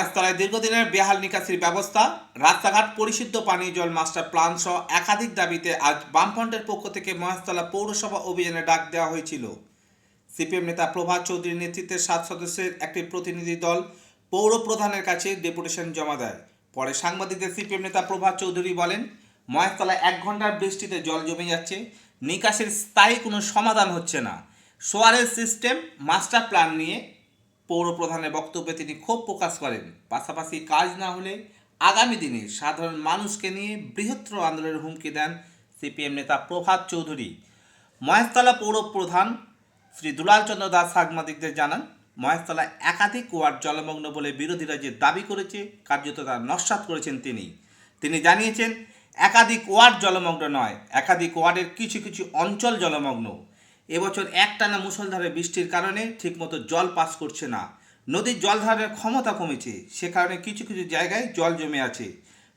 মহেশতলায় দীর্ঘদিনের বেহাল নিকাশির ব্যবস্থা, রাস্তাঘাট পরিশুদ্ধ পানীয় জল মাস্টার প্ল্যান সহ একাধিক দাবিতে আজ বামফ্রন্টের পক্ষ থেকে মহেশতলা পৌরসভা অভিযানে ডাক দেওয়া হয়েছিল। সিপিএম নেতা প্রভাত চৌধুরীর নেতৃত্বে সাত সদস্যের একটি প্রতিনিধি দল পৌর প্রধানের কাছে ডেপুটেশন জমা দেয়। পরে সাংবাদিকদের সিপিএম নেতা প্রভাত চৌধুরী বলেন, মহেশতলায় এক ঘণ্টার বৃষ্টিতে জল জমে যাচ্ছে, নিকাশের স্থায়ী কোনো সমাধান হচ্ছে না। সোয়ারেজ সিস্টেম, মাস্টার প্ল্যান নিয়ে পৌর প্রধানের বক্তব্যে তিনি ক্ষোভ প্রকাশ করেন। পাশাপাশি কাজ না হলে আগামী দিনে সাধারণ মানুষকে নিয়ে বৃহত্তর আন্দোলনের হুমকি দেন সিপিএম নেতা প্রভাত চৌধুরী। মহেশতলা পৌর প্রধান শ্রী দুলাল চন্দ্র দাস সাংবাদিকদের জানান, মহেশতলা একাধিক ওয়ার্ড জলমগ্ন বলে বিরোধীরা যে দাবি করেছে, কার্যত তা নস্বাত করেছেন তিনি। তিনি জানিয়েছেন, একাধিক ওয়ার্ড জলমগ্ন নয়, একাধিক ওয়ার্ডের কিছু কিছু অঞ্চল জলমগ্ন। এবছর একটানা মুসলধারে বৃষ্টির কারণে ঠিকমতো জল পাস করছে না। নদীর জলধারের ক্ষমতা কমেছে। সে কারণে কিছু কিছু জায়গায় জল জমে আছে।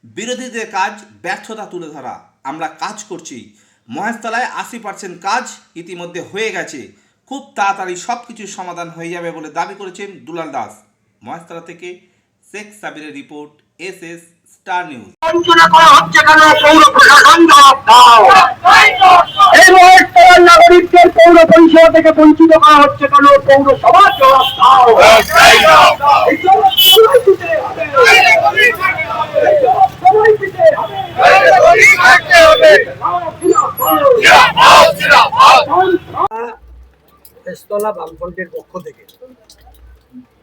বিরোধীদের কাজ ব্যর্থতা তুলে ধরা। আমরা কাজ করছি। মহেশতলায় আশি পার্সেন্ট কাজ ইতিমধ্যে হয়ে গেছে। খুব তাড়াতাড়ি সব কিছুর সমাধান হয়ে যাবে বলে দাবি করেছেন দুলাল দাস। মহেশতলা থেকে Sheikh সাবিরের report S S star news. নাগরিকদের পৌর পরিষেবা থেকে বঞ্চিত করা হচ্ছে কেন? পৌরসভা জবাব পক্ষ থেকে।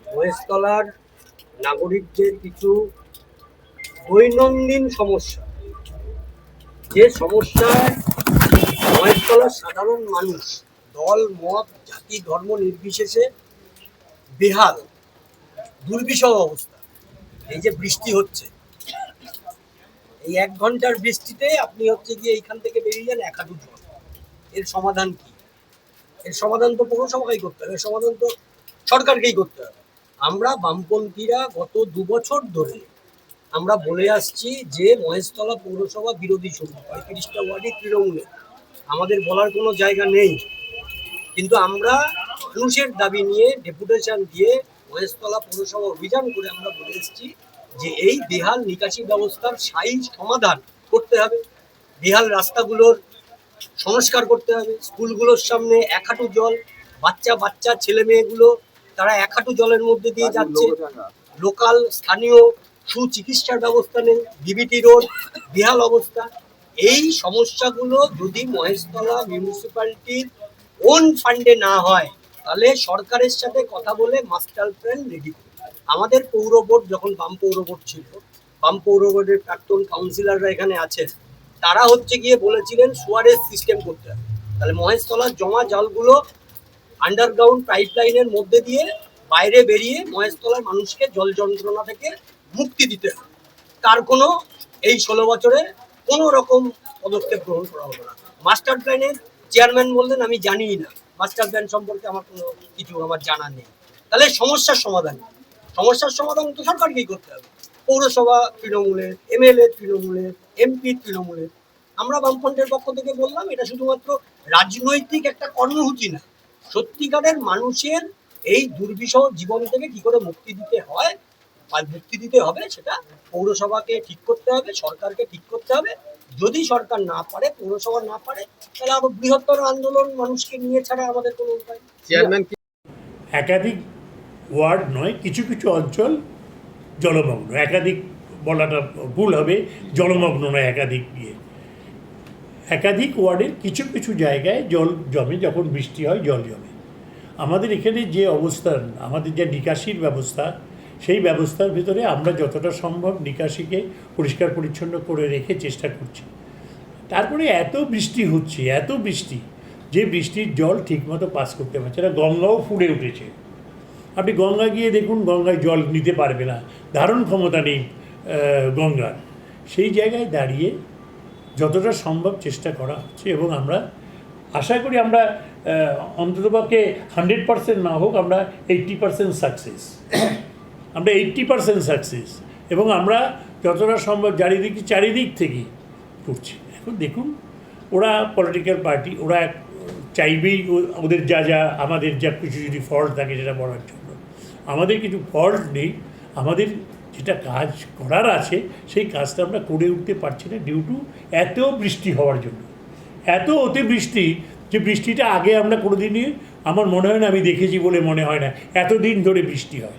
মহেশতলার নাগরিকদের কিছু দৈনন্দিন সমস্যা। যে সমস্যায় মহেশতলার সাধারণ মানুষ। দল মত জাতি ধর্ম নির্বিশেষে বেহাল দুর্বিষহ অবস্থা। এই যে বৃষ্টি হচ্ছে। এই এক ঘণ্টার বৃষ্টিতে আপনি হচ্ছে গিয়ে এইখান থেকে বেরিয়ে যান এক হাঁটু জল এর সমাধান কি? এর সমাধান তো পৌরসভাকেই করতে হবে। এর সমাধান তো সরকারকেই করতে হবে। আমরা বামপন্থীরা গত দু বছর ধরে আমরা বলে আসছি যে মহেশতলা পৌরসভা বিরোধী শক্তি পঁয়ত্রিশটা ওয়ার্ডই তৃণমূলে আমাদের বলার কোনো জায়গা নেই। কিন্তু আমরা মানুষের দাবি নিয়ে ডেপুটেশন দিয়ে মহেশতলা পৌরসভা অভিযান করে আমরা বলে এসেছি যে এই বেহাল নিকাশি ব্যবস্থার স্থায়ী সমাধান করতে হবে। বেহাল রাস্তাগুলোর সংস্কার করতে হবে। স্কুলগুলোর সামনে এক হাঁটু জল বাচ্চা বাচ্চা ছেলে মেয়েগুলো তারা এক হাঁটু জলের মধ্যে দিয়ে যাচ্ছে। লোকাল স্থানীয় সুচিকিৎসার ব্যবস্থা নেই। বিবিটি রোড বেহাল অবস্থা। এই সমস্যাগুলো যদি মহেশতলা মিউনিসিপ্যালিটির ওন ফান্ডে না হয়, তাহলে সরকারের সাথে কথা বলে মাস্টার প্ল্যান রেডি আমাদের পৌর বোর্ড যখন বাম পৌর বোর্ড ছিল, বাম পৌর বোর্ডের প্রাক্তন কাউন্সিলররা এখানে আছেন, তারা হচ্ছে গিয়ে বলেছিলেন সুয়ারেজ সিস্টেম করতে হবে। তাহলে মহেশতলার জমা জলগুলো আন্ডারগ্রাউন্ড পাইপ লাইনের মধ্যে দিয়ে বাইরে বেরিয়ে মহেশতলার মানুষকে জল যন্ত্রণা থেকে মুক্তি দিতে হবে। তার কোনো এই ষোলো বছরে কোনো রকম পদক্ষেপ গ্রহণ করা হলো না। মাস্টার প্ল্যানের চেয়ারম্যান বললেন, আমি জানিই না। মাস্টার প্ল্যান সম্পর্কে আমার কোনো কিছু আমার জানা নেই। তাহলে সমস্যার সমাধান সমস্যার সমাধান তো সরকারকেই করতে হবে। পৌরসভা তৃণমূলের এমএলএ তৃণমূলের এমপি তৃণমূলের আমরা বামফ্রন্টের পক্ষ থেকে বললাম, এটা শুধুমাত্র রাজনৈতিক একটা কর্মসূচি না। সত্যিকারের মানুষের এই দুর্বিষহ জীবন থেকে কি করে মুক্তি দিতে হয় আর মুক্তি দিতে হবে সেটা পৌরসভাকে ঠিক করতে হবে সরকারকে ঠিক করতে হবে। যদি সরকার না পারে পৌরসভা না পারে তাহলে আরও বৃহত্তর আন্দোলন মানুষকে নিয়ে ছাড়া আমাদের কোনো উপায়। চেয়ারম্যান একাধিক ওয়ার্ড নয় কিছু কিছু অঞ্চল জলমগ্ন। একাধিক বলাটা ভুল হবে জলমগ্ন নয় একাধিক দিয়ে একাধিক ওয়ার্ডের কিছু কিছু জায়গায় জল জমে যখন বৃষ্টি হয় জল জমে। আমাদের এখানে যে অবস্থান আমাদের যে নিকাশির ব্যবস্থা সেই ব্যবস্থার ভিতরে আমরা যতটা সম্ভব নিকাশিকে পরিষ্কার পরিচ্ছন্ন করে রেখে চেষ্টা করছি। তারপরে এত বৃষ্টি হচ্ছে, এত বৃষ্টি, যে বৃষ্টির জল ঠিকমতো পাস করতে পারছে না, গঙ্গাও ফুলে উঠেছে। আপনি গঙ্গা গিয়ে দেখুন, গঙ্গায় জল নিতে পারবে না, ধারণ ক্ষমতা নেই গঙ্গার। সেই জায়গায় দাঁড়িয়ে যতটা সম্ভব চেষ্টা করা হচ্ছে এবং আমরা আশা করি আমরা অন্ততপক্ষে হান্ড্রেড পার্সেন্ট না হোক, আমরা এইট্টি পার্সেন্ট সাকসেস। আমরা এইট্টি পার্সেন্ট সাকসেস এবং আমরা যতটা সম্ভব চারিদিক চারিদিক থেকে করছি। এখন দেখুন, ওরা পলিটিক্যাল পার্টি ওরা চাইবেই ওদের যা যা, আমাদের যা কিছু যদি ফল্ট থাকে সেটা বলার জন্য। আমাদের কিছু ফল্ট নেই, আমাদের যেটা কাজ করার আছে, সেই কাজটা আমরা করে উঠতে পারছি না ডিউ টু এত বৃষ্টি হওয়ার জন্য। এত অতি বৃষ্টি যে বৃষ্টিটা আগে আমরা কোনোদিনই, আমার মনে হয় না আমি দেখেছি বলে মনে হয় না, এতদিন ধরে বৃষ্টি হয়।